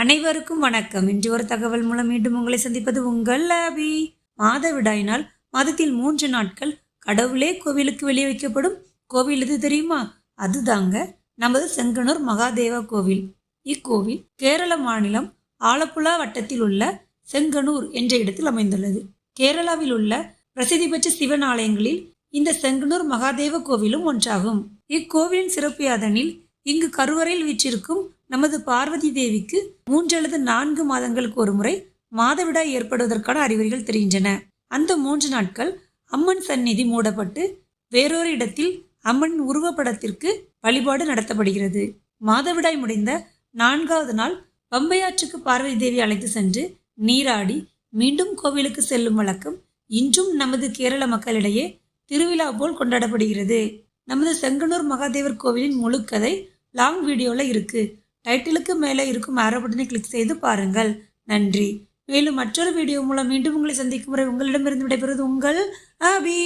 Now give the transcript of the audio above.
அனைவருக்கும் வணக்கம். இன்று ஒரு தகவல் மூலம் மீண்டும் உங்களை சந்திப்பது உங்கள் லாபி மாதவிடாயினால் மாதத்தில் மூன்று நாட்கள் கடவுளே கோவிலுக்கு வெளியே வைக்கப்படும் கோவில் எது தெரியுமா? அதுதாங்க நமது செங்கனூர் மகாதேவா கோவில். இக்கோவில் கேரள மாநிலம் ஆலப்புழா வட்டத்தில் உள்ள செங்கனூர் என்ற இடத்தில் அமைந்துள்ளது. கேரளாவில் உள்ள பிரசித்தி பெற்ற சிவன் ஆலயங்களில் இந்த செங்கனூர் மகாதேவ கோவிலும் ஒன்றாகும். இக்கோவிலின் சிறப்பு யாதனில் இங்கு கருவறையில் வீற்றிருக்கும் நமது பார்வதி தேவிக்கு மூன்று அல்லது நான்கு மாதங்களுக்கு ஒரு முறை மாதவிடாய் ஏற்படுவதற்கான அறிகுறிகள் தெரிகின்றன. அந்த மூன்று நாட்கள் அம்மன் சந்நிதி மூடப்பட்டு வேறொரு இடத்தில் அம்மன் உருவப்படத்திற்கு வழிபாடு நடத்தப்படுகிறது. மாதவிடாய் முடிந்த நான்காவது நாள் பம்பையாற்றுக்கு பார்வதி தேவி அழைத்து சென்று நீராடி மீண்டும் கோவிலுக்கு செல்லும் வழக்கம் இன்றும் நமது கேரள மக்களிடையே திருவிழா போல் கொண்டாடப்படுகிறது. நமது செங்கனூர் மகாதேவர் கோவிலின் முழுக்கதை லாங் வீடியோவில் இருக்குது டைட்டிலுக்கு மேலே இருக்கும் ஆரோ பட்டனை கிளிக் செய்து பாருங்கள். நன்றி. மேலும் மற்றொரு வீடியோ மூலம் மீண்டும் உங்களை சந்திக்கும் முறை உங்களிடமிருந்து விடைபெறுவது உங்கள் அபி.